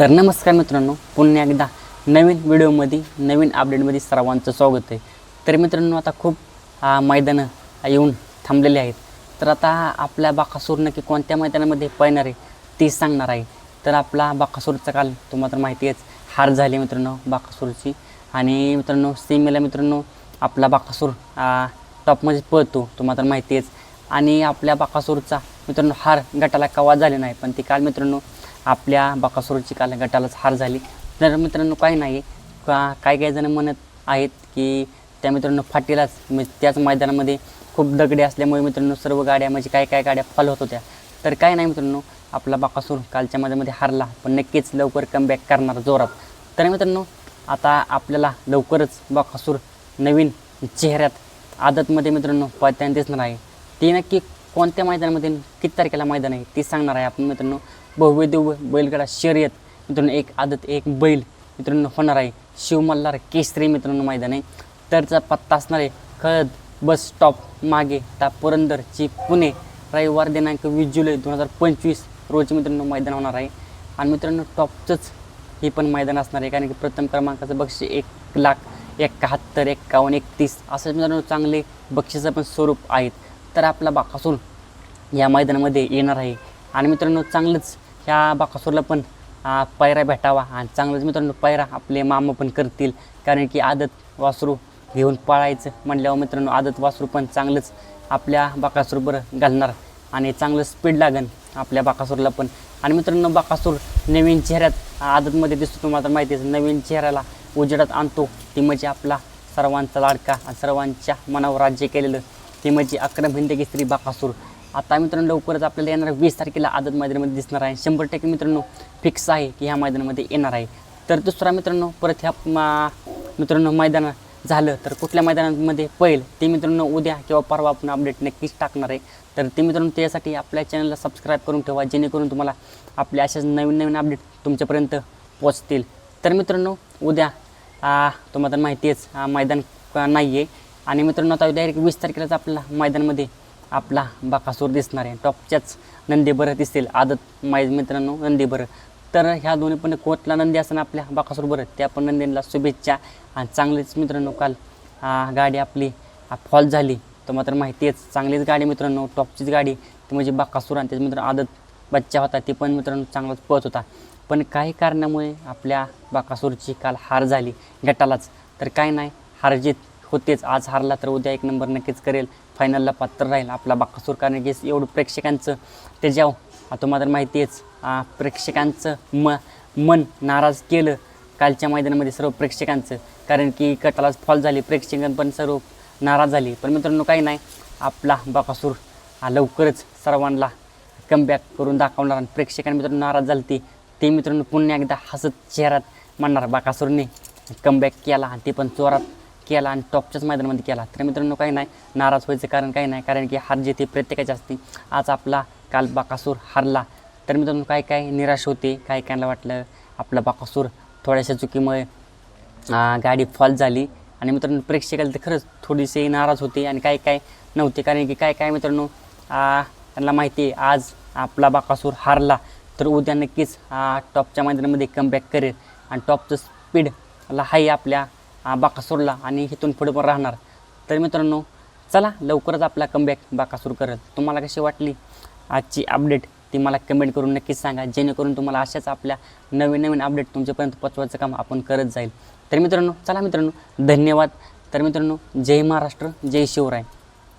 तर नमस्कार मित्रांनो पुन्हा एकदा नवीन व्हिडिओमध्ये नवीन अपडेटमध्ये सर्वांचं स्वागत आहे. तर मित्रांनो आता खूप मैदानं येऊन थांबलेली आहेत. तर आता आपल्या बाकासूर नक्की कोणत्या मैदानामध्ये पळणार आहे ती सांगणार आहे. तर आपला बाकासूरचा काल तुम्हाला तर माहिती आहेच हार झाली मित्रांनो बाकासूरची. आणि मित्रांनो सीमेला मित्रांनो आपला बाकासूर टॉपमध्ये पळतो तुम्हाला तर माहिती आहेच. आणि आपल्या बाकासूरचा मित्रांनो हार गटाला कवा झाले नाही पण ती काल मित्रांनो आपल्या बकासुरची काल गटालाच हार झाली. तर मित्रांनो काही नाही. का काही काही जण म्हणत आहेत की त्या मित्रांनो फाटीलाच म्हणजे त्याच मैदानामध्ये खूप दगडे असल्यामुळे मित्रांनो सर्व गाड्या म्हणजे काय काय गाड्या फॉल होत होत्या. तर काय नाही मित्रांनो आपला बाकासूर कालच्या मैदानामध्ये हारला. पण नक्कीच लवकर कमबॅक करणार जोरात. तर मित्रांनो आता आपल्याला लवकरच बाकासूर नवीन चेहऱ्यात आदतमध्ये मित्रांनो पळताना दिसणार आहे. ते नक्की कोणत्या मैदानामध्ये किती तारखेला मैदान आहे ती सांगणार आहे आपण मित्रांनो. भव्य दिव्य बैलगडा शर्यत. मित्रांनो एक आदत एक बैल. मित्रांनो होणार आहे शिवमल्हार केसरी मित्रांनो मैदान. आहे तरचा पत्ता असणार आहे खळद बस स्टॉप मागे ता पुरंदरची पुणे. रविवार दिनांक वीस जुलै दोन हजार पंचवीस रोजी मित्रांनो मैदान होणार आहे. आणि मित्रांनो टॉपचंच हे पण मैदान असणार आहे कारण की प्रथम क्रमांकाचं बक्षीस एक लाख एकाहत्तर एक्कावन्न एकतीस असं मित्रांनो चांगले बक्षिसं पण स्वरूप आहेत. तर आपला बाकासून या मैदानामध्ये येणार आहे आणि मित्रांनो चांगलंच ह्या बाकासूरला पण पायरा भेटावा आणि चांगलंच मित्रांनो पायरा आपले मामा पण करतील. कारण की आदत वासरू घेऊन पळायचं म्हटल्यावर मित्रांनो आदत वासरू पण चांगलंच आपल्या बाकासूरबरोबर घालणार आणि चांगलं स्पीड लागन आपल्या बाकासूरला पण. आणि मित्रांनो बाकासूर नवीन चेहऱ्यात आदतमध्ये दिसतो तुम्हाला माहितीच माहिती आहे नवीन चेहऱ्याला उजेडात आणतो. ती म्हणजे आपला सर्वांचा लाडका आणि सर्वांच्या मनावर राज्य केलेलं ते म्हणजे अक्रम हिंदगी स्त्री बाकासूर. आता मित्रांनो लवकरच आपल्याला येणार वीस तारखेला आदत मैदानामध्ये दिसणार आहे. शंभर टक्के मित्रांनो फिक्स आहे की ह्या मैदानामध्ये येणार आहे. तर दुसरा मित्रांनो परत ह्या मित्रांनो मैदान झालं तर कुठल्या मैदानामध्ये पळेल ते मित्रांनो उद्या किंवा परवा आपण अपडेट नक्कीच टाकणार आहे. तर ते मित्रांनो त्यासाठी आपल्या चॅनलला सबस्क्राईब करून ठेवा जेणेकरून तुम्हाला आपल्या अशाच नवीन नवीन अपडेट तुमच्यापर्यंत पोचतील तर मित्रांनो उद्या तुम्हाला माहिती आहेच मैदान नाही आहे आणि मित्रांनो आता डायरेक्ट वीस तारखेलाच आपल्याला मैदानामध्ये आपला बाकासूर दिसणार आहे. टॉपच्याच नंदी बरं दिसतील. आदत माईज मित्रांनो नंदी बरं तर ह्या दोन्ही पण कोटला नंदी असताना आपल्या बाकासूर बरं त्या पण नंदींना शुभेच्छा. आणि चांगलीच मित्रांनो काल गाडी आपली फॉल झाली. तर मात्र माहिती आहेच चांगलीच गाडी मित्रांनो टॉपचीच गाडी. ती म्हणजे बाकासूर आणि त्याच मित्र आदत बच्चा होता ती पण मित्रांनो चांगलाच पळत होता. पण काही कारणामुळे आपल्या बाकासूरची काल हार झाली गटालाच. तर काय नाही हारजीत होतेच आज हारला तर उद्या एक नंबर नक्कीच करेल. फायनलला पात्र राहील आपला बाकासूर कारण की एवढं प्रेक्षकांचं. त्याच्यावर आता तुम्हाला तर माहिती आहेच प्रेक्षकांचं म मन नाराज केलं कालच्या मैदानामध्ये सर्व प्रेक्षकांचं. कारण की गटालाच फॉल झाली प्रेक्षकां पण सर्व नाराज झाली. पण मित्रांनो काही नाही आपला बाकासूर हा लवकरच सर्वांना कमबॅक करून दाखवणार आणि प्रेक्षकांनी मित्रांनो नाराज झाली ती ते मित्रांनो पुन्हा एकदा हसत चेहऱ्यात म्हणणार बाकासूरने. कमबॅक केला आणि ते पण चोरात केला आणि टॉपच्याच मैदानामध्ये केला. तर मित्रांनो काही नाही नाराज व्हायचं कारण काही नाही कारण की हार जीत प्रत्येकाची असते आज आपला काल बाकासूर हारला. तर मित्रांनो काय काय निराश होते काय कायला वाटलं आपला बाकासूर थोड्याशा चुकीमुळे गाडी फॉल झाली. आणि मित्रांनो प्रेक्षकाला तर खरंच थोडीशी नाराज होते आणि काय काय नव्हते कारण की काय काय मित्रांनो त्यांना माहिती आहे आज आपला बाकासूर हारला. तर उद्या नक्कीच टॉपच्या मैदानामध्ये कमबॅक करेल. आणि टॉपचं स्पीडला हाय आपल्या बाकासूरला आणि इथून पुढे पण राहणार. तर मित्रांनो चला लवकरच आपला कमबॅक बाकासूर करेल. तुम्हाला कशी वाटली? आजची अपडेट ती मला कमेंट करून नक्कीच सांगा. जेणेकरून तुम्हाला अशाच आपल्या नवीन नवीन अपडेट तुमच्यापर्यंत पोचवायचं काम आपण करत जाईल. तर मित्रांनो चला मित्रांनो धन्यवाद. तर मित्रांनो जय महाराष्ट्र जय शिवराय.